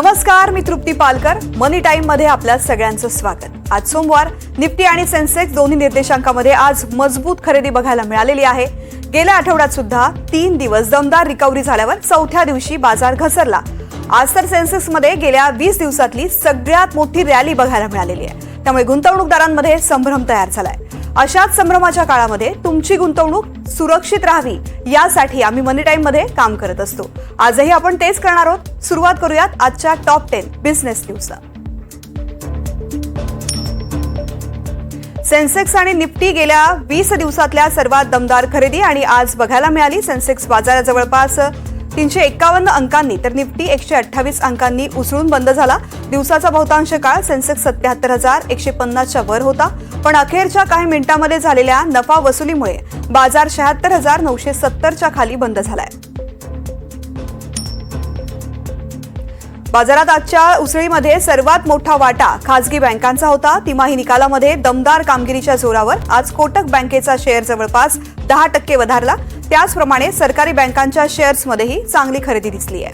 नमस्कार मी तृप्ती पालकर. मनी टाइममध्ये आपल्या सगळ्यांचं स्वागत. आज सोमवार निफ्टी आणि सेन्सेक्स दोन्ही निर्देशांकामध्ये आज मजबूत खरेदी बघायला मिळालेली आहे. गेल्या आठवड्यात सुद्धा तीन दिवस दमदार रिकव्हरी झाल्यावर चौथ्या दिवशी बाजार घसरला. आज तर सेन्सेक्समध्ये गेल्या वीस दिवसातली सगळ्यात मोठी रॅली बघायला मिळालेली आहे. त्यामुळे गुंतवणूकदारांमध्ये संभ्रम तयार झालाय. अशाच संभ्रमाच्या काळामध्ये तुमची गुंतवणूक सुरक्षित राहावी यासाठी आम्ही मनी टाइममध्ये काम करत असतो. आजही आपण तेच करणार आहोत. सुरुवात करूयात आजच्या टॉप टेन बिझनेस न्यूजला सेन्सेक्स आणि निफ्टी गेल्या वीस दिवसातल्या सर्वात दमदार खरेदी आणि आज बघायला मिळाली सेन्सेक्स बाजारात जवळपास तीनशे एक्कावन्न अंकांनी तर निफ्टी एकशे अठ्ठावीस अंकांनी उसळून बंद झाला. दिवसाचा बहुतांश काळ सेन्सेक्स सत्याहत्तर हजार एकशे पन्नासच्या वर होता. पण अखेरच्या काही मिनिटांमध्ये झालेल्या नफा वसुलीमुळे बाजार शहात्तर हजार नऊशे सत्तरच्या खाली बंद झालाय. बाजारात आजच्या उसळीमध्ये सर्वात मोठा वाटा खासगी बँकांचा होता. तिमाही निकालामध्ये दमदार कामगिरीच्या जोरावर आज कोटक बँकेचा शेअर जवळपास दहा टक्के वधारला. त्याचप्रमाणे सरकारी बँकांच्या शेअर्समध्येही चांगली खरेदी दिसली आहे.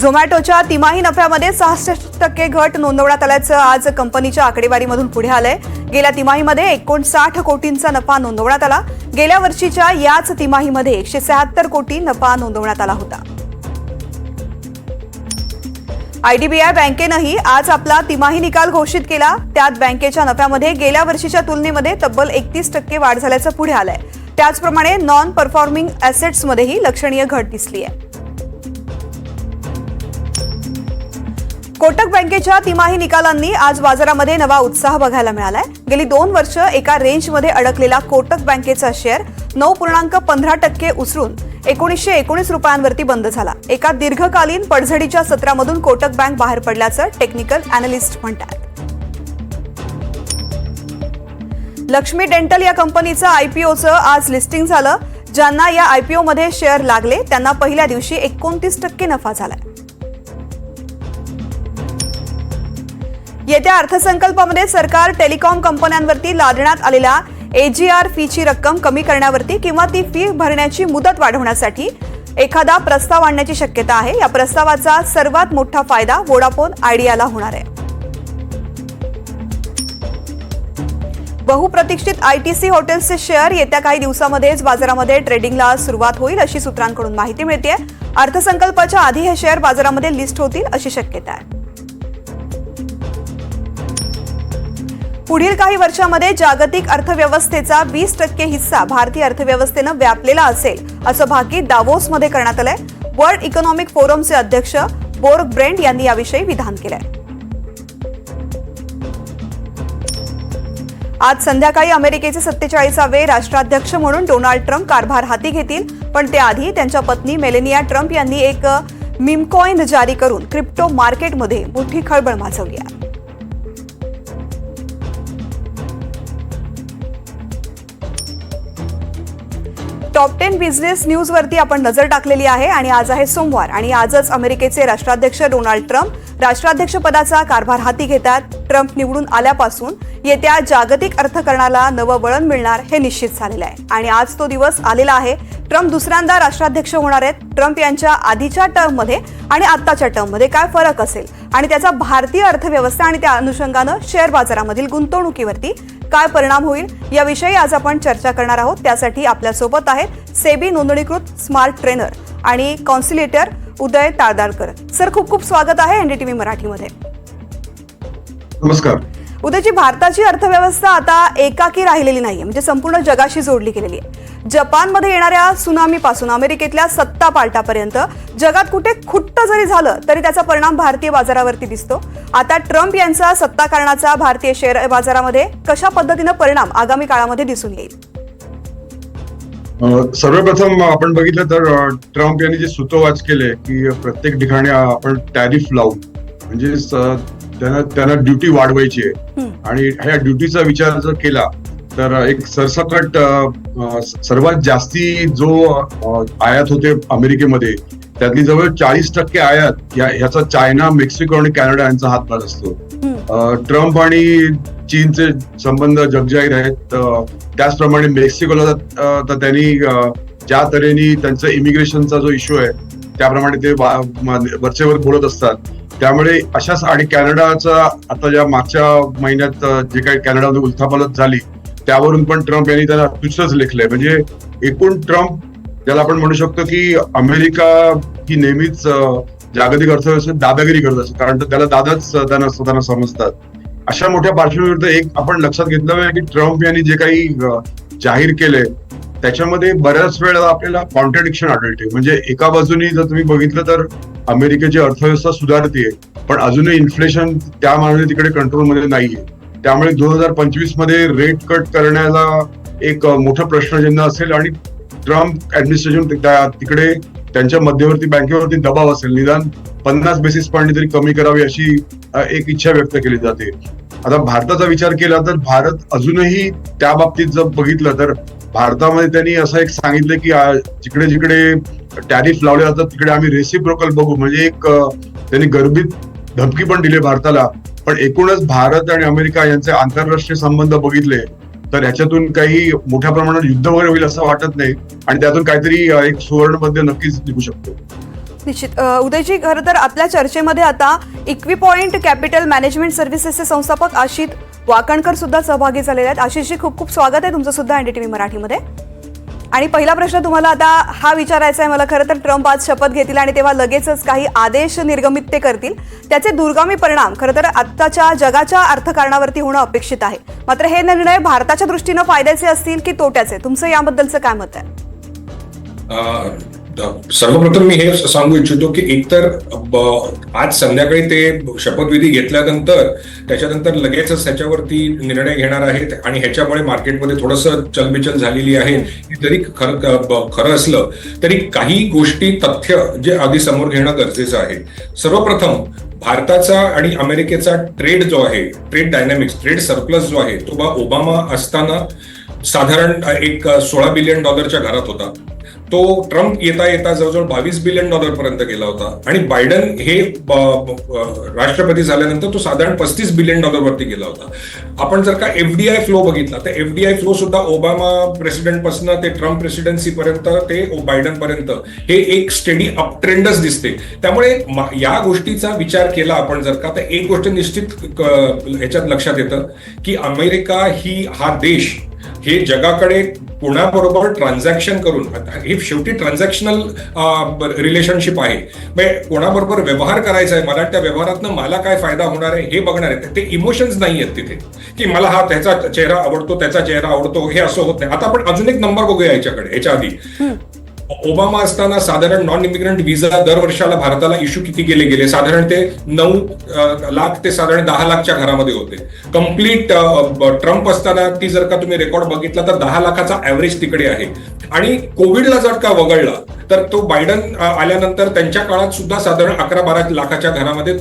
झोमॅटोच्या तिमाही नफ्यामध्ये सहासष्ट टक्के घट नोंदवण्यात आल्याचं आज कंपनीच्या आकडेवारीमधून पुढे आलंय. गेल्या तिमाहीमध्ये एकोणसाठ कोटींचा नफा नोंदवण्यात आला. गेल्या वर्षीच्या याच तिमाहीमध्ये एकशे शहात्तर कोटी नफा नोंदवण्यात आला होता. आयडीबीआय बँकेनंही आज आपला तिमाही निकाल घोषित केला. त्यात बँकेच्या नफ्यामध्ये गेल्या वर्षीच्या तुलनेमध्ये तब्बल एकतीस टक्के वाढ झाल्याचं पुढे आलंय. त्याचप्रमाणे नॉन परफॉर्मिंग असेट्समध्येही लक्षणीय घट दिसली आहे कोटक बँकेच्या तिमाही निकालांनी आज बाजारामध्ये नवा उत्साह बघायला मिळालाय. गेली दोन वर्ष एका रेंजमध्ये अडकलेला कोटक बँकेचा शेअर नऊ पूर्णांक पंधरा टक्के उसरून एकोणीसशे एकोणीस रुपयांवरती बंद झाला. एका दीर्घकालीन पडझडीच्या सत्रामधून कोटक बँक बाहेर पडल्याचं टेक्निकल अॅनालिस्ट म्हणतात. लक्ष्मी डेंटल या कंपनीचं आयपीओचं आज लिस्टिंग झालं ज्यांना या आयपीओमध्ये शेअर लागले त्यांना पहिल्या दिवशी एकोणतीस टक्के नफा झालाय. येत्या अर्थसंकल्पामध्ये सरकार टेलिकॉम कंपन्यांवरती लादण्यात आलेल्या एजीआर फीची रक्कम कमी करण्यावरती किंवा ती फी भरण्याची मुदत वाढवण्यासाठी एखादा प्रस्ताव आणण्याची शक्यता आहे. या प्रस्तावाचा सर्वात मोठा फायदा वोडाफोन आयडियाला होणार आहे. बहुप्रतीक्षित आयटीसी हॉटेल्सचे शेअर येत्या काही दिवसामध्येच बाजारामध्ये ट्रेडिंगला सुरुवात होईल अशी सूत्रांकडून माहिती मिळते अर्थसंकल्पाच्या आधी हे शेअर बाजारामध्ये लिस्ट होतील अशी शक्यता आहे. पुढील काही वर्षामध्ये जागतिक अर्थव्यवस्थेचा वीस टक्के हिस्सा भारतीय अर्थव्यवस्थेनं व्यापलेला असेल असं भाकीत दावोसमध्ये करण्यात आलंय. वर्ल्ड इकॉनॉमिक फोरमचे अध्यक्ष बोर्ग ब्रेंड यांनी याविषयी विधान केलंय. आज संध्याकाळी अमेरिकेचे सत्तेचाळीसावे राष्ट्राध्यक्ष म्हणून डोनाल्ड ट्रम्प कारभार हाती घेतील पण त्याआधी त्यांच्या पत्नी मेलेनिया ट्रम्प यांनी एक मिमकॉईन जारी करून क्रिप्टो मार्केटमध्ये मोठी खळबळ माजवली आहे. टॉप टेन बिझनेस न्यूजवरती आपण नजर टाकलेली आहे आणि आज आहे सोमवार आणि आजच अमेरिकेचे राष्ट्राध्यक्ष डोनाल्ड ट्रम्प राष्ट्राध्यक्ष पदाचा कारभार हाती घेतात. ट्रम्प निवडून आल्यापासून येत्या जागतिक अर्थकारणाला नवं वळण मिळणार हे निश्चित झालेलं आहे. आणि आज तो दिवस आलेला आहे. ट्रम्प दुसऱ्यांदा राष्ट्राध्यक्ष होणार आहेत. ट्रम्प यांच्या आधीच्या टर्ममध्ये आणि आत्ताच्या टर्ममध्ये काय फरक असेल? आणि त्याचा भारतीय अर्थव्यवस्था आणि त्या अनुषंगानं शेअर बाजारामधील गुंतवणुकीवरती काय परिणाम होईल याविषयी आज आपण चर्चा करणार आहोत. त्यासाठी आपल्यासोबत आहेत सेबी नोंदणीकृत स्मार्ट ट्रेनर आणि कॉन्सिलेटर उदय ताळदाळकर सर खूप खूप स्वागत आहे एनडीटीव्ही मराठीमध्ये. नमस्कार. उदयची भारताची अर्थव्यवस्था आता एकाकी राहिलेली नाहीये. म्हणजे संपूर्ण जगाशी जोडली गेलेली आहे. जपानमध्ये येणाऱ्या सुनामीपासून अमेरिकेतल्या सत्ता पालटापर्यंत जगात कुठे खुट्ट जरी झालं तरी त्याचा परिणाम भारतीय बाजारावरती दिसतो. आता ट्रम्प यांचा सत्ता कारणाचा भारतीय शेअर बाजारामध्ये कशा पद्धतीनं परिणाम आगामी काळामध्ये दिसून येईल? सर्वप्रथम आपण बघितलं तर ट्रम्प यांनी जे सूतोवाच केले की प्रत्येक ठिकाणी आपण टॅरिफ लावू. म्हणजे त्यांना त्यांना ड्युटी वाढवायची आहे. आणि ह्या ड्युटीचा विचार जर केला तर एक सरसकट सर्वात जास्ती जो आयात होते अमेरिकेमध्ये त्यातली जवळ चाळीस टक्के आयात या- ह्याचा चायना मेक्सिको आणि कॅनडा यांचा हातभार असतो. ट्रम्प आणि चीनचे संबंध जगजाहीर आहेत. त्याचप्रमाणे मेक्सिकोला तर त्यांनी ज्या तऱ्हेने त्यांचा इमिग्रेशनचा जो इश्यू आहे त्याप्रमाणे ते वरचेवर बोलत असतात. त्यामुळे अशाच आणि कॅनडाचा आता ज्या मागच्या महिन्यात जे काही कॅनडामध्ये उलथापालथ झाली त्यावरून पण ट्रम्प यांनी त्याला तुच्छच लेखलंय. म्हणजे एकूण ट्रम्प ज्याला आपण म्हणू शकतो की अमेरिका ही नेहमीच जागतिक अर्थव्यवस्थेत दादागिरी करत असते. कारण त्याला दादाच त्यांना स्वतःना समजतात. अशा मोठ्या पार्श्वभूमीवर एक आपण लक्षात घेतलं पाहिजे की ट्रम्प यांनी जे काही जाहीर केले त्याच्यामध्ये बऱ्याच वेळा आपल्याला कॉन्ट्रडिक्शन आढळते. म्हणजे एका बाजूनी जर तुम्ही बघितलं तर अमेरिकेची अर्थव्यवस्था सुधारतेय पण अजूनही इन्फ्लेशन त्या मानाने तिकडे कंट्रोलमध्ये नाहीये. त्यामुळे दोन हजार पंचवीसमध्ये रेट कट करण्याला एक मोठा मोठं प्रश्नचिन्ह असेल आणि ट्रम्प ऍडमिनिस्ट्रेशन तिकडे त्यांच्या मध्यवर्ती बँकेवरती दबाव असेल. निदान पन्नास बेसिस पॉईंट तरी कमी करावी अशी एक इच्छा व्यक्त केली जाते. आता भारताचा विचार केला तर भारत अजूनही त्या बाबतीत जर बघितलं तर भारतामध्ये त्यांनी असं एक सांगितलं की जिकडे जिकडे टॅरिफ लावले जातात तिकडे आम्ही रेसिप्रोकल बघू. म्हणजे एक त्यांनी गर्भित धमकी पण दिली भारताला. पण एकूणच भारत आणि अमेरिका यांचे आंतरराष्ट्रीय संबंध बघितले तर याच्यातून काही मोठ्या प्रमाणात युद्ध वगैरे होईल असं वाटत नाही आणि त्यातून काहीतरी एक सुवर्णमध्ये नक्कीच निघू शकतो. निश्चित. उदयजी खरं तर आपल्या चर्चेमध्ये आता इक्वी पॉइंट कॅपिटल मॅनेजमेंट सर्व्हिसेसचे संस्थापक आशित वाकणकर सुद्धा सहभागी झालेले आहेत. आशिषजी खूप खूप स्वागत आहे तुमचं सुद्धा एनडीटीव्ही मराठीमध्ये. आणि पहिला प्रश्न तुम्हाला आता हा विचारायचा आहे. मला खरं तर ट्रम्प आज शपथ घेतील आणि तेव्हा लगेचच काही आदेश निर्गमित ते करतील. त्याचे दुर्गामी परिणाम खरं तर आत्ताच्या जगाच्या अर्थकारणावरती होणं अपेक्षित आहे. मात्र हे निर्णय भारताच्या दृष्टीनं फायद्याचे असतील की तोट्याचे? तुमचं याबद्दलचं काय मत आहे? सर्वप्रथम मी हे सांगू इच्छितो की एकतर आज संध्याकाळी ते शपथविधी घेतल्यानंतर त्याच्यानंतर लगेचच त्याच्यावरती निर्णय घेणार आहेत आणि ह्याच्यामुळे मार्केटमध्ये थोडंसं चलबिचल झालेली आहे. जरी खरं खरं असलं तरी काही गोष्टी तथ्य जे आधी समोर घेणं गरजेचं आहे. सर्वप्रथम भारताचा आणि अमेरिकेचा ट्रेड जो आहे ट्रेड डायनॅमिक्स ट्रेड सरप्लस जो आहे तो बा ओबामा असताना साधारण एक सोळा बिलियन डॉलरच्या घरात होता. तो ट्रम्प येता येता जवळजवळ बावीस बिलियन डॉलर पर्यंत गेला होता. आणि बायडन हे राष्ट्रपती झाल्यानंतर तो साधारण पस्तीस बिलियन डॉलर वरती गेला होता. आपण जर का एफडीआय फ्लो बघितला तर एफडीआय फ्लो सुद्धा ओबामा प्रेसिडेंटपासून ते ट्रम्प प्रेसिडेन्सी पर्यंत ते बायडन पर्यंत हे एक स्टेडी अप ट्रेंडच दिसते. त्यामुळे या गोष्टीचा विचार केला आपण जर का तर एक गोष्ट निश्चित ह्याच्यात लक्षात येतं की अमेरिका ही हा देश हे जगाकडे कोणाबरोबर ट्रान्झॅक्शन करून हे शेवटी ट्रान्झॅक्शनल रिलेशनशिप आहे. म्हणजे कोणाबरोबर व्यवहार करायचा आहे मला त्या व्यवहारातनं मला काय फायदा होणार आहे हे बघणार आहे. ते इमोशन्स नाही आहेत तिथे. की मला हा त्याचा चेहरा आवडतो त्याचा चेहरा आवडतो हे असं होत नाही. आता आपण अजून एक नंबर बघूया याच्याकडे याच्या आधी. ओबामा असताना साधारण नॉन इमिग्रंट व्हिसा दर वर्षाला भारताला इश्यू किती केले गेले? साधारण ते नऊ लाख ते साधारण दहा लाखच्या घरामध्ये होते. कंप्लीट ट्रम्प असताना ती जर का तुम्ही रेकॉर्ड बघितला तर दहा लाखाचा ऍव्हरेज तिकडे आहे. आणि कोविडला जर का वगळला तर तो बायडन आल्यानंतर त्यांच्या काळात सुद्धा साधारण अकरा बारा लाखाच्या घरामध्ये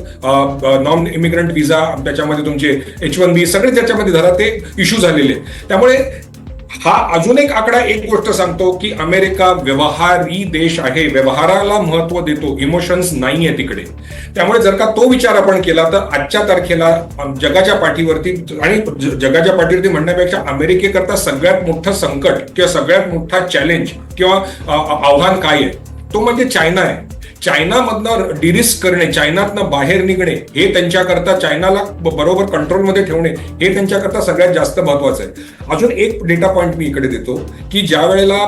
नॉन इमिग्रंट व्हिसा त्याच्यामध्ये तुमचे एच वन बी सगळे त्याच्यामध्ये धरा ते इश्यू झालेले. त्यामुळे हा अजून एक आकडा एक गोष्ट सांगतो की अमेरिका व्यवहारी देश आहे. व्यवहाराला महत्त्व देतो. इमोशन्स नाहीये तिकडे. त्यामुळे जर का तो विचार आपण केला तर आजच्या तारखेला जगाच्या पाठीवरती आणि जगाच्या पाठीवरती म्हणण्यापेक्षा अमेरिकेकरता सगळ्यात मोठं संकट किंवा सगळ्यात मोठा चॅलेंज किंवा आव्हान काय आहे? तो म्हणजे चायना आहे. चायनामधनं डिरिस्क करणे चायनातनं बाहेर निघणे हे त्यांच्याकरता चायनाला बरोबर कंट्रोलमध्ये ठेवणे हे त्यांच्याकरता सगळ्यात जास्त महत्वाचं आहे. अजून एक डेटा पॉईंट मी इकडे देतो की ज्या वेळेला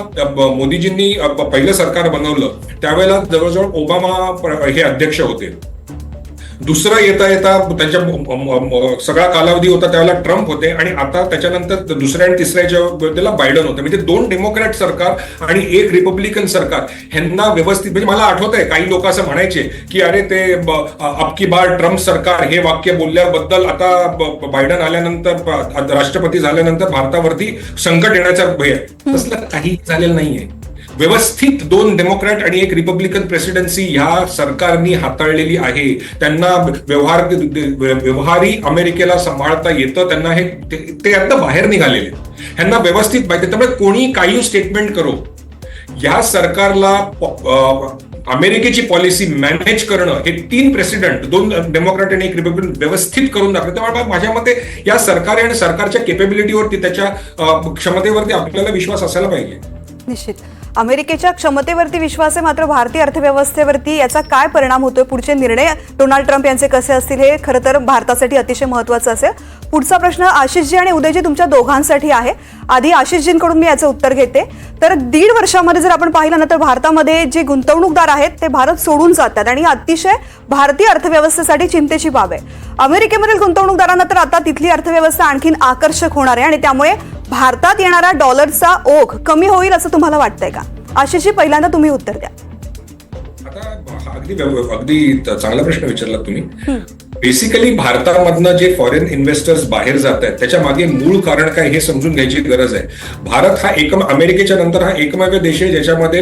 मोदीजींनी पहिलं सरकार बनवलं त्यावेळेला जवळजवळ ओबामा हे अध्यक्ष होते. दुसरं येता येता त्यांच्या सगळा कालावधी होता त्यावेळेला ट्रम्प होते आणि आता त्याच्यानंतर दुसऱ्या आणि तिसऱ्याच्या वेळेला बायडन होते. म्हणजे दोन डेमोक्रॅट सरकार आणि एक रिपब्लिकन सरकार. ह्यांना व्यवस्थित म्हणजे मला आठवत आहे काही लोक असं म्हणायचे की अरे ते अबकी बार ट्रम्प सरकार हे वाक्य बोलल्याबद्दल आता बायडन आल्यानंतर राष्ट्रपती झाल्यानंतर भारतावरती संकट येण्याचा भय तसलं काही झालेलं नाहीये. व्यवस्थित दोन डेमोक्रॅट आणि एक रिपब्लिकन प्रेसिडेन्सी ह्या सरकारनी हाताळलेली आहे. त्यांना व्यवहार व्यवहारी अमेरिकेला सांभाळता येतं. त्यांना हे ते- आता बाहेर निघालेले ह्यांना व्यवस्थित माहिती त्यामुळे कोणी काही स्टेटमेंट करो. या सरकारला अमेरिकेची पॉलिसी मॅनेज करणं हे तीन प्रेसिडेंट दोन डेमोक्रॅट आणि एक रिपब्लिकन व्यवस्थित करून दाखवलं त्यामुळे माझ्या मते या सरकार आणि सरकारच्या केपेबिलिटीवरती त्याच्या क्षमतेवरती आपल्याला विश्वास असायला पाहिजे. निश्चित. अमेरिकेच्या क्षमतेवरती विश्वास आहे मात्र भारतीय अर्थव्यवस्थेवरती याचा काय परिणाम होतोय? पुढचे निर्णय डोनाल्ड ट्रम्प यांचे कसे असतील हे खरं तर भारतासाठी अतिशय महत्वाचं असेल. पुढचा प्रश्न आशिषजी आणि उदयजी तुमच्या दोघांसाठी आहे. आधी आशिषजींकडून मी याचं उत्तर घेते. तर दीड वर्षामध्ये जर आपण पाहिलं ना तर भारतामध्ये जे गुंतवणूकदार आहेत ते भारत सोडून जातात आणि अतिशय भारतीय अर्थव्यवस्थेसाठी चिंतेची बाब आहे. अमेरिकेमधील गुंतवणूकदारांना तर आता तिथली अर्थव्यवस्था आणखीन आकर्षक होणार आहे आणि त्यामुळे भारतात येणारा डॉलरचा ओघ कमी होईल असं तुम्हाला वाटतंय का? आशिषजी पहिल्यांदा तुम्ही उत्तर द्या. आता अगदी अगदी चांगला प्रश्न विचारला तुम्ही. बेसिकली भारतामधनं जे फॉरेन इन्व्हेस्टर्स बाहेर जात आहेत त्याच्यामागे मूळ कारण काय हे समजून घ्यायची गरज आहे. भारत हा एक अमेरिकेच्या नंतर हा एकमेव देश आहे ज्याच्यामध्ये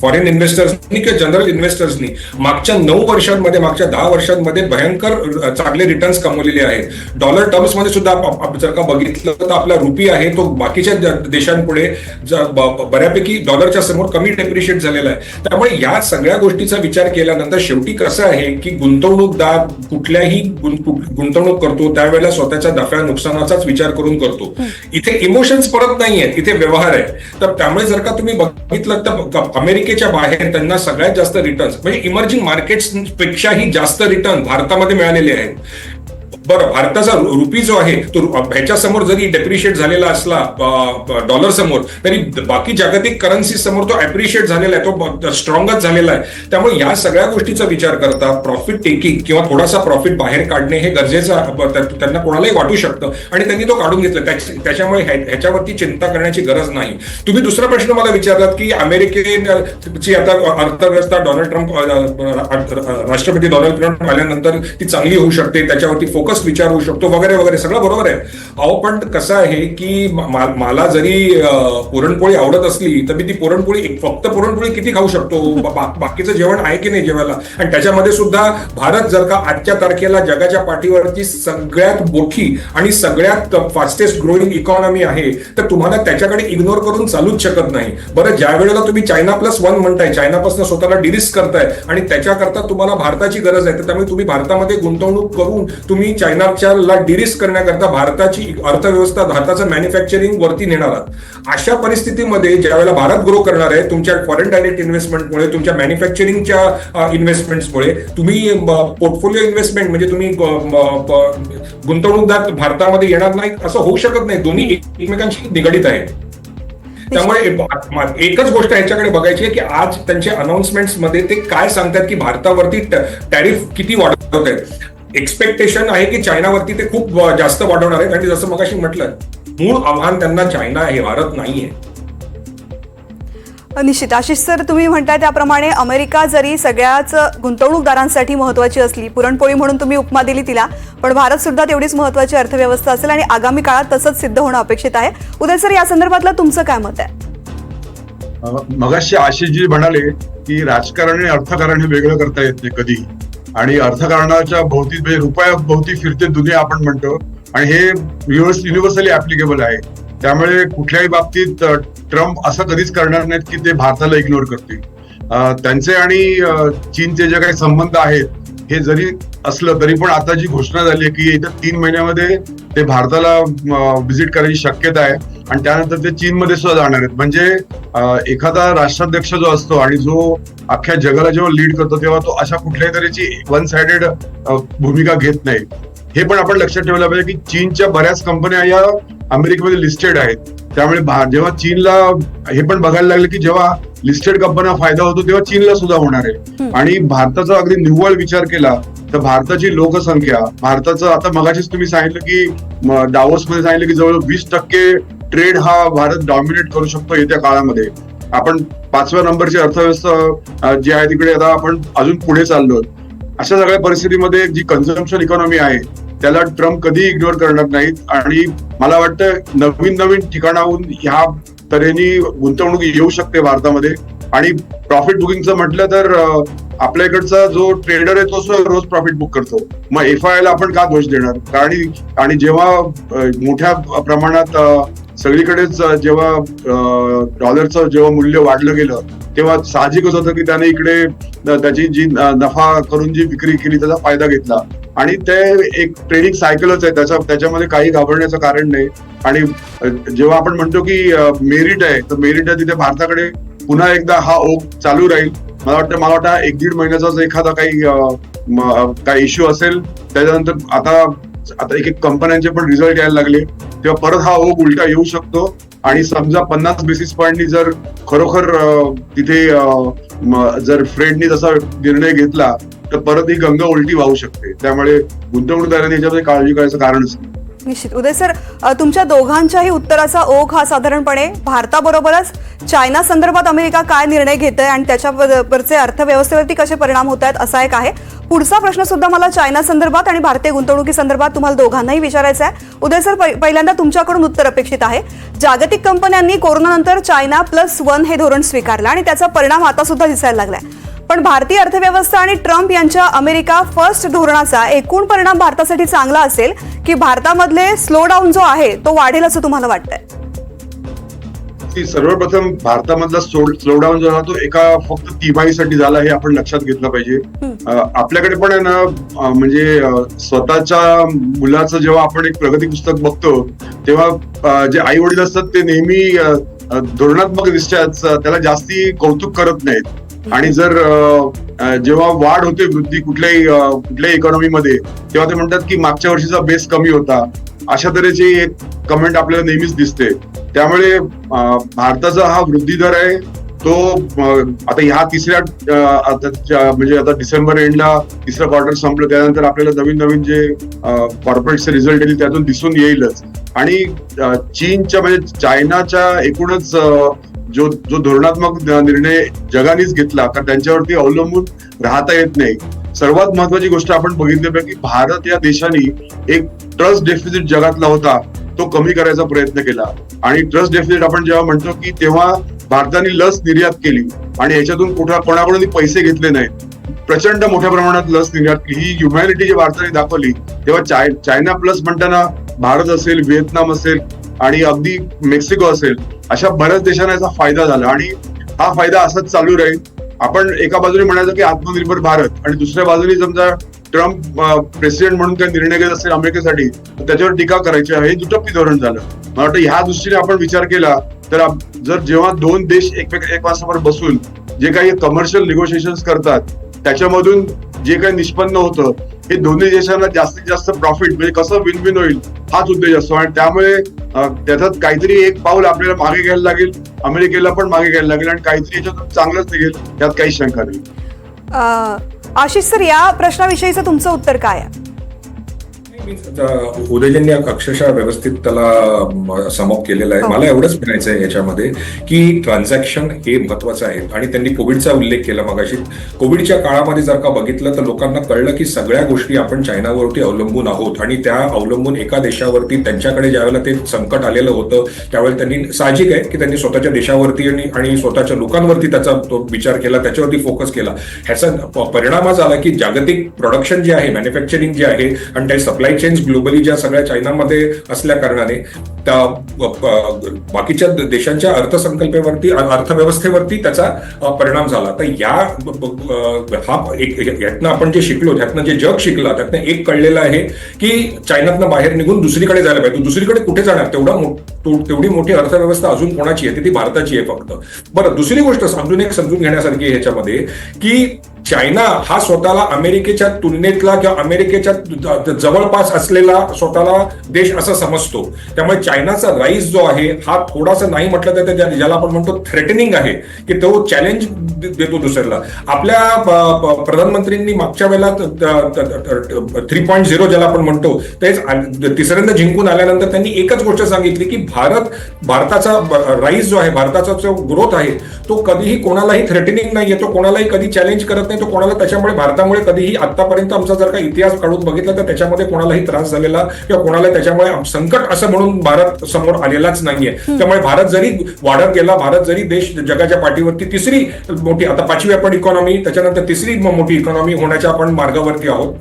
फॉरेन इन्व्हेस्टर्सनी किंवा जनरल इन्व्हेस्टर्सनी मागच्या नऊ वर्षांमध्ये मागच्या दहा वर्षांमध्ये भयंकर चांगले रिटर्न्स कमवलेले आहेत. डॉलर टर्म्समध्ये सुद्धा जर का बघितलं तर आपला रुपी आहे तो बाकीच्या देशांपुढे ज- ब- बऱ्यापैकी डॉलरच्या समोर कमी डेप्रिशिएट झालेला आहे. त्यामुळे या सगळ्या गोष्टीचा विचार केल्यानंतर शेवटी कसं आहे की गुंतवणूक गुंतवणूकदार कुठल्याही गुंतवणूक करतो त्यावेळेला स्वतःच्या नफ्या नुकसानाचाच विचार करून करतो. इथे इमोशन्स परत नाहीयेत इथे व्यवहार आहे. तर त्यामुळे जर का तुम्ही बघितलं तर अमेरिकेच्या बाहेर त्यांना सगळ्यात जास्त रिटर्न्स म्हणजे इमर्जिंग मार्केट्स पेक्षाही जास्त रिटर्न भारतामध्ये मिळालेले आहेत. बरं भारताचा रुपी जो आहे तो ह्याच्या समोर जरी डेप्रिशिएट झालेला असला डॉलर समोर तरी बाकी जागतिक करन्सी समोर तो अप्रिशिएट झालेला आहे तो स्ट्रॉंगच झालेला आहे. त्यामुळे या सगळ्या गोष्टीचा विचार करता प्रॉफिट टेकिंग किंवा थोडासा प्रॉफिट बाहेर काढणे हे गरजेचं त्यांना कोणालाही वाटू शकतं. आणि त्यांनी तो काढून घेतला. त्याच्यामुळे ह्या- ह्याच्यावरती चिंता करण्याची गरज नाही. तुम्ही दुसरा प्रश्न मला विचारलात की अमेरिकेची आता अर्थव्यवस्था डोनाल्ड ट्रम्प राष्ट्रपती डोनाल्ड ट्रम्प आल्यानंतर ती चांगली होऊ शकते त्याच्यावरती फोकस विचार होऊ शकतो. वगैरे वगैरे. सगळं बरोबर आहे. अहो पण कसं आहे की मला जरी पुरणपोळी आवडत असली तर मी ती पुरणपोळी फक्त पुरणपोळी किती खाऊ शकतो? बाकीचं जेवण आहे की नाही जेवायला? आणि त्याच्यामध्ये सुद्धा भारत जर का आजच्या तारखेला जगाच्या पाठीवरची सगळ्यात मोठी आणि सगळ्यात फास्टेस्ट ग्रोईंग इकॉनॉमी आहे तर तुम्हाला त्याच्याकडे इग्नोर करून चालूच शकत नाही. बरं ज्या वेळेला तुम्ही चायना प्लस वन म्हणताय चायनापासून स्वतःला डिरिस्क करताय आणि त्याच्याकरता तुम्हाला भारताची गरज आहे त्यामुळे तुम्ही भारतामध्ये गुंतवणूक करून तुम्ही चायनाच्या ला डिरिस करण्याकरता भारताची अर्थव्यवस्था भारताचं मॅन्युफॅक्चरिंग वरती नेणार आहात. अशा परिस्थितीमध्ये ज्यावेळेला भारत ग्रो करणार आहे तुमच्या फॉरेन डायरेक्ट इन्व्हेस्टमेंटमुळे तुमच्या मॅन्युफॅक्चरिंगच्या इन्व्हेस्टमेंटमुळे तुम्ही पोर्टफोलिओ इन्व्हेस्टमेंट म्हणजे तुम्ही गुंतवणूकदार भारतामध्ये येणार नाही असं होऊ शकत नाही. दोन्ही एकमेकांशी निगडीत आहे त्यामुळे एकच गोष्ट ह्याच्याकडे बघायची आहे की आज त्यांच्या अनाउन्समेंट्समध्ये ते काय सांगतात की भारतावरती टॅरिफ किती वाढवत आहेत. एक्सपेक्टेशन आहे की चायनावरती ते खूप जास्त वाढवणार आहेत. आणि जसं मगाशी म्हटलं मूळ आव्हान त्यांना चायना आहे भारत नाहीये. निश्चित. आशिष सर तुम्ही म्हणताय त्याप्रमाणे अमेरिका जरी सगळ्याच गुंतवणूकदारांसाठी महत्वाची असली पुरणपोळी म्हणून तुम्ही उपमा दिली तिला पण भारत सुद्धा तेवढीच महत्वाची अर्थव्यवस्था असेल आणि आगामी काळात तसंच सिद्ध होणं अपेक्षित आहे. उदय सर या संदर्भातलं तुमचं काय मत आहे? मगाशी आशिषजी म्हणाले की राजकारण आणि अर्थकारण हे वेगळं करता येत नाही कधी आणि अर्थकारणाच्या भोवती म्हणजे रुपया भोवती फिरते दुनिया आपण म्हणतो. आणि हे युनिव्हर्सली ऍप्लिकेबल आहे. त्यामुळे कुठल्याही बाबतीत ट्रम्प असं कधीच करणार नाहीत की ते भारताला इग्नोर करतील. त्यांचे आणि चीनचे जे काही संबंध आहेत हे जरी असलं तरी पण आता जी घोषणा झाली आहे की येत्या तीन महिन्यामध्ये ते भारताला व्हिजिट करायची शक्यता आहे. आणि त्यानंतर ते चीनमध्ये सुद्धा जाणार आहेत. म्हणजे एखादा राष्ट्राध्यक्ष जो असतो आणि जो अख्ख्या जगाला जेव्हा लीड करतो तेव्हा तो अशा कुठल्याही तऱ्हेची वन साइडेड भूमिका घेत नाही. हे पण आपण लक्षात ठेवलं पाहिजे की चीनच्या बऱ्याच कंपन्या या अमेरिकेमध्ये लिस्टेड आहेत. त्यामुळे जेव्हा चीनला हे पण बघायला लागलं की जेव्हा लिस्टेड कंपन्या फायदा होतो तेव्हा चीनला सुद्धा होणार आहे. आणि भारताचा अगदी निव्वळ विचार केला तर भारताची लोकसंख्या भारताचं आता मगाशीच तुम्ही सांगितलं की डावोस मध्ये सांगितलं की जवळ वीस टक्के ट्रेड हा भारत डॉमिनेट करू शकतो येत्या काळामध्ये. आपण पाचव्या नंबरची अर्थव्यवस्था जी आहे तिकडे आता आपण अजून पुढे चाललो अशा सगळ्या परिस्थितीमध्ये जी कन्झम्पशन इकॉनॉमी आहे त्याला ट्रम्प कधी इग्नोर करणार नाहीत. आणि मला वाटतं नवीन नवीन ठिकाणाहून ह्या तऱ्हेने गुंतवणूक येऊ शकते भारतामध्ये. आणि प्रॉफिट बुकिंगचं म्हटलं तर आपल्या इकडचा जो ट्रेडर आहे तो रोज प्रॉफिट बुक करतो. मग एफ आय ला आपण का दोष देणार? आणि आणि जेव्हा मोठ्या प्रमाणात सगळीकडेच जेव्हा डॉलरचं जेव्हा मूल्य वाढलं गेलं तेव्हा साहजिकच होतं की त्याने इकडे त्याची जी नफा करून जी विक्री केली त्याचा फायदा घेतला. आणि ते एक ट्रेडिंग सायकलच आहे त्याच्या त्याच्यामध्ये काही घाबरण्याचं कारण नाही. आणि जेव्हा आपण म्हणतो की मेरिट आहे तर मेरिट आहे तिथे भारताकडे पुन्हा एकदा हा ओघ चालू राहील. मला वाटतं मला वाटतं एक दीड महिन्याचाच एखादा काही काही इश्यू असेल. त्याच्यानंतर आता आता एक एक कंपन्यांचे पण रिझल्ट यायला लागले. तेव्हा परत हा ओघ उलटा येऊ शकतो. आणि समजा पन्नास बेसिस पॉईंटनी जर खरोखर तिथे जर फ्रेडनी जसा निर्णय घेतला तर परत ही गंगा उलटी वाहू शकते. त्यामुळे गुंतवणूकदारांनी याच्यामध्ये काळजी करायचं कारणच नाही. निश्चित. उदय सर तुमच्या दोघांच्याही उत्तराचा ओघ हा साधारणपणे भारताबरोबरच चायना संदर्भात अमेरिका काय निर्णय घेत आहे आणि त्याच्यावरचे अर्थव्यवस्थेवरती कसे परिणाम होत आहेत असा एक आहे. पुढचा प्रश्न सुद्धा मला चायना संदर्भात आणि भारतीय गुंतवणुकी संदर्भात तुम्हाला दोघांनाही विचारायचा आहे. उदय सर पहिल्यांदा तुमच्याकडून उत्तर अपेक्षित आहे. जागतिक कंपन्यांनी कोरोनानंतर चायना प्लस वन हे धोरण स्वीकारलं आणि त्याचा परिणाम आता सुद्धा दिसायला लागलाय. पण भारतीय अर्थव्यवस्था आणि ट्रम्प यांच्या अमेरिका फर्स्ट धोरणाचा एकूण परिणाम भारतासाठी चांगला असेल की भारतामधले स्लो डाऊन जो आहे तो वाढेल असं तुम्हाला वाटतंय? सर्वप्रथम भारतामधला स्लोडाऊन जो तो एका फक्त तिमाहीसाठी झाला हे आपण लक्षात घेतलं पाहिजे. आपल्याकडे पण आहे ना म्हणजे स्वतःच्या मुलाचं जेव्हा आपण एक प्रगती पुस्तक बघतो तेव्हा जे आई वडील असतात ते नेहमी धोरणात्मक दृष्ट्या त्याला जास्ती कौतुक करत नाहीत. आणि जर जेव्हा वाढ होते वृद्धी कुठल्याही कुठल्याही इकॉनॉमीमध्ये तेव्हा ते म्हणतात की मागच्या वर्षीचा बेस कमी होता. अशा तऱ्हेची एक कमेंट आपल्याला नेहमीच दिसते. त्यामुळे भारताचा हा वृद्धी दर आहे तो आता ह्या तिसऱ्या म्हणजे आता डिसेंबर एंडला तिसरं क्वार्टर संपलं त्यानंतर आपल्याला नवीन नवीन जे कॉर्पोरेटचे रिझल्ट येतील त्यातून दिसून येईलच. आणि चीनच्या म्हणजे चायनाच्या एकूणच जो जो धोरणात्मक निर्णय जगानेच घेतला तर त्यांच्यावरती अवलंबून राहता येत नाही. सर्वात महत्वाची गोष्ट आपण बघितली भारत या देशाने एक ट्रस्ट डेफिसिट जगातला होता तो कमी करायचा प्रयत्न केला. आणि ट्रस्ट डेफिसिट आपण जेव्हा म्हणतो की तेव्हा भारताने लस निर्यात केली आणि याच्यातून कुठं कोणाकडून पैसे घेतले नाहीत. प्रचंड मोठ्या प्रमाणात लस निर्यात केली. ही ह्युमॅनिटी जी भारताने दाखवली तेव्हा चाय चायना प्लस म्हणताना भारत असेल व्हिएतनाम असेल आणि अगदी मेक्सिको असेल अशा बऱ्याच देशांना याचा फायदा झाला. आणि हा फायदा असाच चालू राहील. आपण एका बाजूने म्हणायचं की आत्मनिर्भर भारत आणि दुसऱ्या बाजूने समजा ट्रम्प प्रेसिडेंट म्हणून काही निर्णय घेत असेल अमेरिकेसाठी त्याच्यावर टीका करायची आहे. हे दुटप्पी धोरण झालं. मला वाटतं ह्या दृष्टीने आपण विचार केला तर जर जेव्हा दोन देश एकमेक एकमेकांसमोर बसून जे काही कमर्शियल निगोशिएशन करतात त्याच्यामधून जे काही निष्पन्न होतं हे दोन्ही देशांना जास्तीत जास्त प्रॉफिट म्हणजे कसं विन विन होईल हाच उद्देश असतो. आणि त्यामुळे त्याच्यात काहीतरी एक पाऊल आपल्याला मागे घ्यायला लागेल अमेरिकेला पण मागे घ्यायला लागेल आणि काहीतरी याच्यातून चांगलंच निघेल यात काही शंका नाही. आशिष सर या प्रश्नाविषयीचं तुमचं उत्तर काय आहे? आता उदयजननी अक्षरशः व्यवस्थित त्याला समअप केलेलं आहे. हो. मला एवढंच म्हणायचं आहे याच्यामध्ये की ट्रान्झॅक्शन हे महत्वाचं आहे. आणि त्यांनी कोविडचा उल्लेख केला मगाशी. कोविडच्या काळामध्ये जर का बघितलं तर लोकांना कळलं की सगळ्या गोष्टी आपण चायनावरती अवलंबून आहोत. आणि त्या अवलंबून एका देशावरती त्यांच्याकडे ज्यावेळेला ते संकट आलेलं होतं त्यावेळेला त्यांनी साहजिक आहे की त्यांनी स्वतःच्या देशावरती आणि आणि स्वतःच्या लोकांवरती त्याचा तो विचार केला त्याच्यावरती फोकस केला. ह्याचा परिणाम झाला की जागतिक प्रोडक्शन जे आहे मॅन्युफॅक्चरिंग जे आहे आणि त्या सप्लाय चेन्स ग्लोबली ज्या सगळ्या चायनामध्ये असल्या कारणाने त्या बाकीच्या देशांच्या अर्थसंकल्पेवरती अर्थव्यवस्थेवरती त्याचा परिणाम झाला. तर या हा एक ह्यातनं आपण जे शिकलो त्यातनं जे जग शिकला त्यातनं एक कळलेलं आहे की चायनातनं बाहेर निघून दुसरीकडे जायला पाहिजे. दुसरीकडे कुठे जाणार? तेवढा तेवढी मोठी अर्थव्यवस्था अजून कोणाची आहे? ती भारताची आहे फक्त. बरं दुसरी गोष्ट अजून एक समजून घेण्यासारखी ह्याच्यामध्ये की चायना हा स्वतःला अमेरिकेच्या तुलनेतला किंवा अमेरिकेच्या जवळपास असलेला स्वतःला देश असं समजतो. त्यामुळे चायनाचा राईस जो आहे हा थोडासा नाही म्हटलं तर ज्याला आपण म्हणतो थ्रेटनिंग आहे की तो चॅलेंज देतो दुसऱ्याला. आपल्या प्रधानमंत्र्यांनी मागच्या वेळेला थ्री पॉईंट झिरो ज्याला आपण म्हणतो तेच तिसऱ्यांदा जिंकून आल्यानंतर त्यांनी एकच गोष्ट सांगितली की भारत भारताचा राईस जो आहे भारताचा जो ग्रोथ आहे तो कधीही कोणालाही थ्रेटनिंग नाहीये तो कोणालाही कधी चॅलेंज करत नाही तो कोणाला त्याच्यामुळे भारतामुळे कधीही आतापर्यंत आमचा जर का इतिहास काढून बघितला तर त्याच्यामध्ये कोणालाही त्रास झालेला किंवा कोणाला त्याच्यामुळे संकट असं म्हणून भारत समोर आलेलाच नाहीये. त्यामुळे भारत जरी वाढत गेला भारत जरी देश जगाच्या पाठीवरती तिसरी मोठी आता पाचवी आपण इकॉनॉमी त्याच्यानंतर तिसरी मोठी इकॉनॉमी होण्याच्या आपण मार्गावरती आहोत.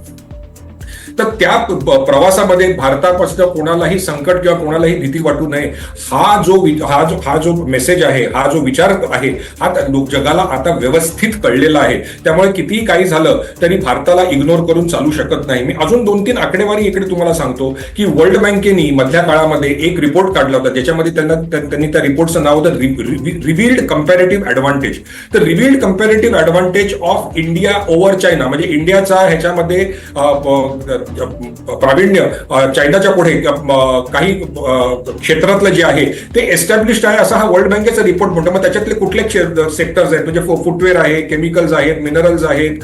तर त्या प्रवासामध्ये भारतापासून कोणालाही संकट किंवा कोणालाही भीती वाटू नये. हा जो हा जो हा जो मेसेज आहे हा जो विचार आहे हा लोक जगाला आता व्यवस्थित कळलेला आहे. त्यामुळे कितीही काही झालं तरी भारताला इग्नोर करून चालू शकत नाही. मी अजून दोन तीन आकडेवारी इकडे तुम्हाला सांगतो की वर्ल्ड बँकेनी मधल्या काळामध्ये एक रिपोर्ट काढला होता ज्याच्यामध्ये त्यांना त्यांनी त्या रिपोर्टचं नाव होतं रिव्हिल्ड कम्पॅरेटिव्ह ऍडव्हान्टेज तर revealed comparative advantage of India over China म्हणजे इंडियाचा ह्याच्यामध्ये प्रावीण्य चायनाच्या पुढे काही क्षेत्रातलं जे आहे ते एस्टॅब्लिश्ड आहे असा हा वर्ल्ड बँकेचा रिपोर्ट म्हणतो. मग त्याच्यातले कुठले सेक्टर्स आहेत? म्हणजे फुटवेअर आहे केमिकल्स आहेत मिनरल्स आहेत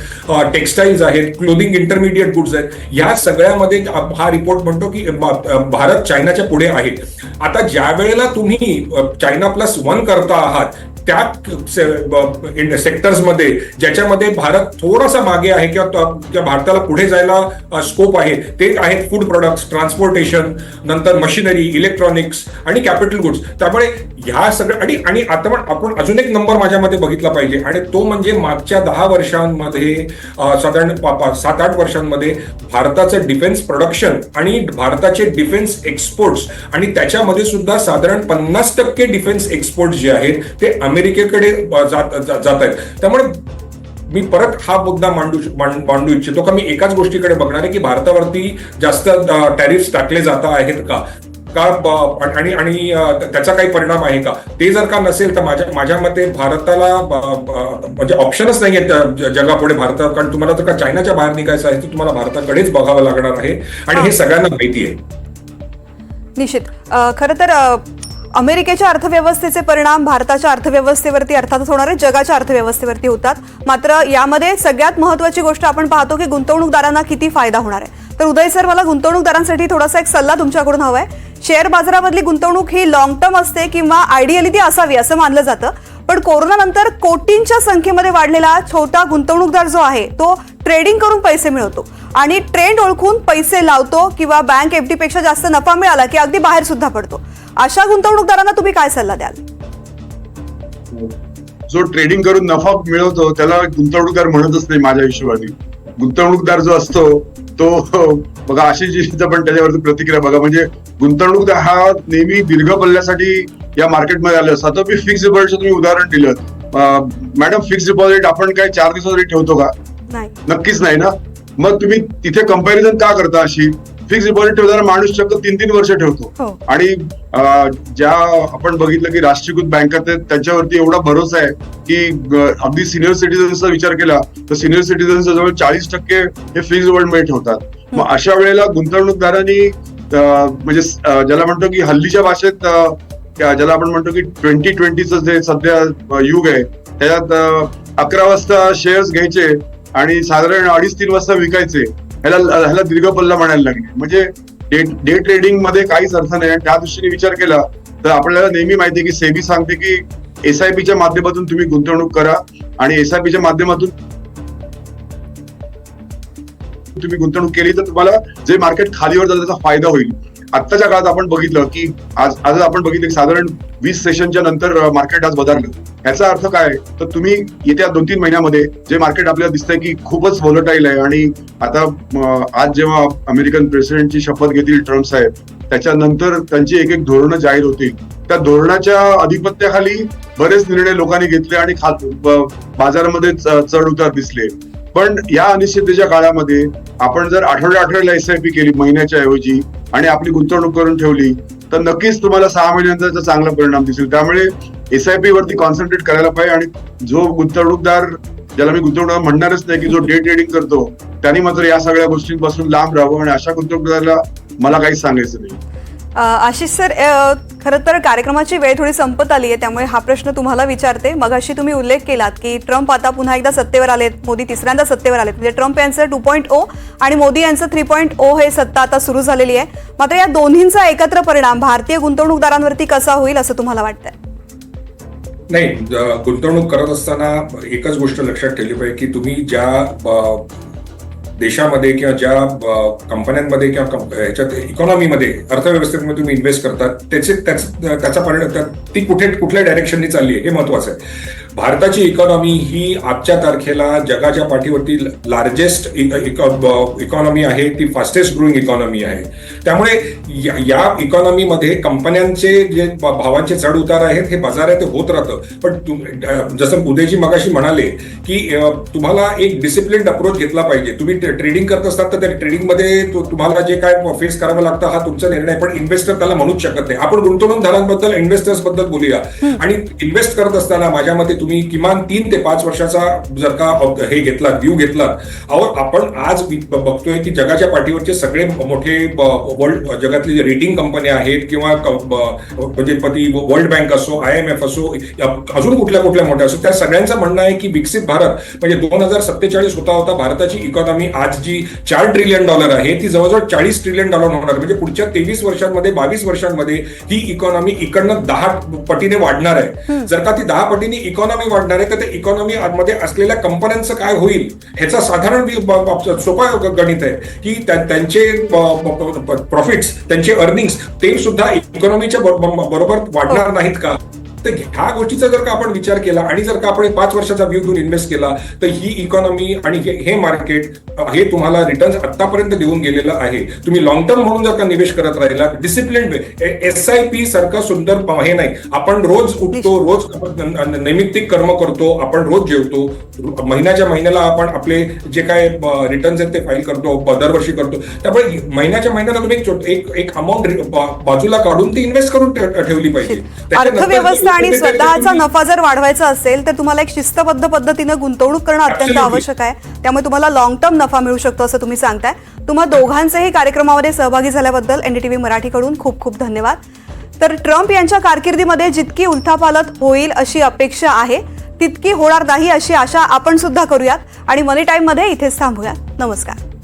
टेक्स्टाईल्स आहेत क्लोदिंग इंटरमिडिएट गुड्स आहेत. या सगळ्यामध्ये हा रिपोर्ट म्हणतो की भारत चायनाच्या पुढे आहे. आता ज्या वेळेला तुम्ही चायना प्लस वन करता आहात त्या सेक्टर्समध्ये ज्याच्यामध्ये भारत थोडासा मागे आहे किंवा किंवा भारताला पुढे जायला स्कोप आहे. ते आहेत फूड प्रोडक्ट्स ट्रान्सपोर्टेशन नंतर मशिनरी इलेक्ट्रॉनिक्स आणि कॅपिटल गुड्स त्यामुळे ह्या सगळ्या आणि आणि आता पण आपण अजून एक नंबर माझ्यामध्ये बघितला पाहिजे. आणि तो म्हणजे मागच्या दहा वर्षांमध्ये साधारण सात आठ वर्षांमध्ये भारताचं डिफेन्स प्रोडक्शन आणि भारताचे डिफेन्स एक्सपोर्ट्स आणि त्याच्यामध्ये सुद्धा साधारण पन्नास टक्के डिफेन्स एक्सपोर्ट जे आहेत ते अमेरिकेकडे जात जात आहेत. त्यामुळे मी परत हा मुद्दा मांडू मांड- इच्छितो का? मी एकाच गोष्टीकडे बघणार आहे की भारतावरती जास्त टॅरिफ टाकले जात आहेत का? का आणि आणि त्याचा काही परिणाम आहे का? ते जर का नसेल तर माझ्या माझ्या मते भारताला म्हणजे ऑप्शनच नाही आहेत जगापुढे भारत कारण तुम्हाला जर का चायनाच्या बाहेर निघायचं आहे तर तुम्हाला भारताकडेच बघावं लागणार आहे. आणि हे. सगळ्यांना माहिती आहे. निश्चित. खरं तर अमेरिकेच्या अर्थव्यवस्थेचे परिणाम भारताच्या अर्थव्यवस्थेवरती अर्थातच होणार आहे जगाच्या अर्थव्यवस्थेवरती होतात. मात्र यामध्ये सगळ्यात महत्वाची गोष्ट आपण पाहतो की गुंतवणूकदारांना किती फायदा होणार आहे. तर उदय सर मला गुंतवणूकदारांसाठी थोडासा एक सल्ला तुमच्याकडून हवा आहे. शेअर बाजारामधली गुंतवणूक ही लॉंग टर्म असते किंवा आयडियली ती असावी असं मानलं जातं. पण कोरोनानंतर कोटींच्या संख्येमध्ये वाढलेला छोटा गुंतवणूकदार जो आहे तो ट्रेडिंग करून पैसे मिळवतो. आणि ट्रेंड ओळखून पैसे लावतो किंवा बँक एफपेक्षा जास्त नफा मिळाला की अगदी बाहेर सुद्धा पडतो. अशा गुंतवणूकदारांना तुम्ही काय सल्ला द्याल? जो ट्रेडिंग करून नफा मिळवतो त्याला गुंतवणूकदार म्हणतच नाही माझ्या हिशोबाने. गुंतवणूकदार जो असतो तो बघा अशी जी पण त्याच्यावरती प्रतिक्रिया बघा. म्हणजे गुंतवणूकदार हा नेहमी दीर्घ पल्ल्यासाठी या मार्केटमध्ये आले असतात मी फिक्स डिपॉझिटचं तुम्ही उदाहरण दिलं. मॅडम फिक्स डिपॉझिट आपण काय चार दिवसासाठी ठेवतो का? नक्कीच नाही ना? मग तुम्ही तिथे कंपॅरिझन का करता? अशी फिक्स डिपॉझिट ठेवताना माणूस चक्क तीन तीन वर्ष ठेवतो. हो. आणि ज्या आपण बघितलं की राष्ट्रीयकृत बँका त्यांच्यावरती एवढा भरोसा आहे की अगदी सिनियर सिटीजनचा विचार केला तर सिनियर सिटीजनचा जवळ चाळीस टक्के हे फिक्स डिपॉझिटमध्ये ठेवतात. मग अशा वेळेला गुंतवणूकदारांनी म्हणजे ज्याला म्हणतो की हल्लीच्या भाषेत ज्याला आपण म्हणतो की ट्वेंटी ट्वेंटीचं जे सध्या युग आहे त्याच्यात अकरा वाजता शेअर्स घ्यायचे आणि साधारण अडीच तीन वाजता विकायचे ह्याला ह्याला दीर्घ पल्ला म्हणायला लागले. म्हणजे डे डे ट्रेडिंगमध्ये काहीच अर्थ नाही. आणि त्या दृष्टीने विचार केला तर आपल्याला नेहमी माहिती की सेबी सांगते की एसआयपीच्या माध्यमातून तुम्ही गुंतवणूक करा आणि एसआयपीच्या माध्यमातून तुम्ही गुंतवणूक केली तर तुम्हाला जे मार्केट खालीवर जातं त्याचा फायदा होईल. आत्ताच्या काळात आपण बघितलं की आज आज आपण बघितलं साधारण वीस सेशनच्या नंतर मार्केट आज बदललं. याचा अर्थ काय तर तुम्ही येत्या दोन तीन महिन्यामध्ये जे मार्केट आपल्याला दिसतंय की खूपच व्हॉलटाईल आहे आणि आता आज जेव्हा अमेरिकन प्रेसिडेंटची शपथ घेतील ट्रम्प साहेब त्याच्यानंतर त्यांची एक एक धोरणं जाहीर होतील. त्या धोरणाच्या अधिपत्याखाली बरेच निर्णय लोकांनी घेतले आणि खात बाजारामध्ये चढ उतार दिसले. पण या अनिश्चिततेच्या काळामध्ये आपण जर आठवड्या आठवड्याला एस आय पी केली महिन्याच्या ऐवजी आणि आपली गुंतवणूक करून ठेवली तर नक्कीच तुम्हाला सहा महिन्यांचा त्याचा चांगला परिणाम दिसेल. त्यामुळे एस आय पी वरती कॉन्सन्ट्रेट करायला पाहिजे आणि जो गुंतवणूकदार ज्याला मी गुंतवणूकदार म्हणणारच नाही की जो डे ट्रेडिंग करतो त्यांनी मात्र या सगळ्या गोष्टींपासून लांब राहावं आणि अशा गुंतवणूकदाराला मला काहीच सांगायचं नाही. आशिष सर खरं तर कार्यक्रमाची वेळ थोडी संपत आली आहे त्यामुळे हा प्रश्न तुम्हाला विचारते. मग अशी तुम्ही उल्लेख केलात की ट्रम्प आता पुन्हा एकदा सत्तेवर आलेत मोदी तिसऱ्यांदा सत्तेवर आलेत. म्हणजे ट्रम्प यांचं टू पॉईंट ओ आणि मोदी यांचं थ्री पॉईंट ओ हे सत्ता आता सुरू झालेली आहे. मात्र या दोन्हींचा एकत्र परिणाम भारतीय गुंतवणूकदारांवरती कसा होईल असं तुम्हाला वाटतंय? नाही गुंतवणूक करत असताना एकच गोष्ट लक्षात ठेवली पाहिजे की तुम्ही ज्या देशामध्ये किंवा ज्या कंपन्यांमध्ये किंवा ह्याच्यात इकॉनॉमीमध्ये अर्थव्यवस्थेमध्ये तुम्ही इन्व्हेस्ट करतात त्याचे त्याचा परिणाम ती कुठे कुठल्या डायरेक्शननी चालली आहे हे महत्वाचं आहे. भारताची इकॉनॉमी ही आजच्या तारखेला जगाच्या पाठीवरती लार्जेस्ट इकॉनॉमी आहे ती फास्टेस्ट ग्रोईंग इकॉनॉमी आहे. त्यामुळे या- इकॉनॉमीमध्ये कंपन्यांचे जे भावांचे चढ उतार आहेत हे बाजार आहे ते होत राहतं. पण जसं उदयजी मगाशी म्हणाले की तुम्हाला एक डिसिप्लिन अप्रोच घेतला पाहिजे. तुम्ही ट्रेडिंग करत असतात तर त्या ट्रेडिंगमध्ये तुम्हाला जे काय फेस करावं लागतं हा तुमचा निर्णय. पण इन्व्हेस्टर त्याला म्हणूच शकत नाही. आपण गुंतवणूकदारांबद्दल इन्व्हेस्टर्सबद्दल बोलूया. आणि इन्व्हेस्ट करत असताना माझ्या मते तुम्ही किमान तीन ते पाच वर्षाचा जर का हे घेतला व्ह्यू घेतला अहो आपण आज बघतोय की जगाच्या पाठीवरचे सगळे मोठे वर्ल्ड जगातले रेटिंग कंपन्या आहेत किंवा म्हणजे ती वर्ल्ड बँक असो आय एम एफ असो अजून कुठल्या कुठल्या मोठ्या असो त्या सगळ्यांचं म्हणणं आहे की विकसित भारत. म्हणजे दोन हजार सत्तेचाळीस होता होता भारताची इकॉनॉमी आज जी चार ट्रिलियन डॉलर आहे ती जवळजवळ चाळीस ट्रिलियन डॉलर होणार म्हणजे पुढच्या तेवीस वर्षांमध्ये बावीस वर्षांमध्ये ही इकॉनॉमी इकडनं दहा पटीने वाढणार आहे. जर का ती दहा पटीने इकॉनॉमी वाढणार आहे तर त्या इकॉनॉमी मध्ये असलेल्या कंपन्यांचं काय होईल ह्याचा साधारण सोपा गणित आहे की त्यांचे प्रॉफिट्स त्यांचे अर्निंग्स ते सुद्धा इकॉनॉमीच्या बरोबर वाढणार नाहीत का? तर ह्या गोष्टीचा जर का आपण विचार केला आणि जर का आपण पाच वर्षाचा व्ह्यू घेऊन इन्व्हेस्ट केला तर ही इकॉनॉमी आणि हे- मार्केट हे तुम्हाला रिटर्न्स आतापर्यंत देऊन गेलेलं आहे. तुम्ही लॉंग टर्म म्हणून जर का निवेश करत राहिला डिसिप्लिन एस आय पी सारखं सुंदर हे नाही. आपण रोज उठतो रोज नैमित्तिक कर्म करतो आपण रोज जेवतो. महिन्याच्या महिन्याला आपण आपले जे काय रिटर्न्स आहेत ते फाईल करतो दरवर्षी करतो. त्यामुळे महिन्याच्या महिन्याला तुम्ही एक एक अमाऊंट बाजूला काढून ती इन्व्हेस्ट करून ठेवली पाहिजे. अर्थव्यवस्था आणि स्वतःचा नफा जर वाढवायचा असेल तर तुम्हाला एक शिस्तबद्ध पद्धतीनं गुंतवणूक करणं अत्यंत. आवश्यक आहे. त्यामुळे तुम्हाला लॉंग टर्म नफा मिळू शकतो असं तुम्ही सांगताय. तुम्हा दोघांचेही कार्यक्रमामध्ये सहभागी झाल्याबद्दल एनडीटीव्ही मराठीकडून खूप खूप धन्यवाद. तर ट्रम्प यांच्या कारकिर्दीमध्ये जितकी उलथापालथ होईल अशी अपेक्षा आहे तितकी होणार नाही अशी आशा आपण सुद्धा करूयात आणि मनी टाईममध्ये इथेच थांबूयात. नमस्कार.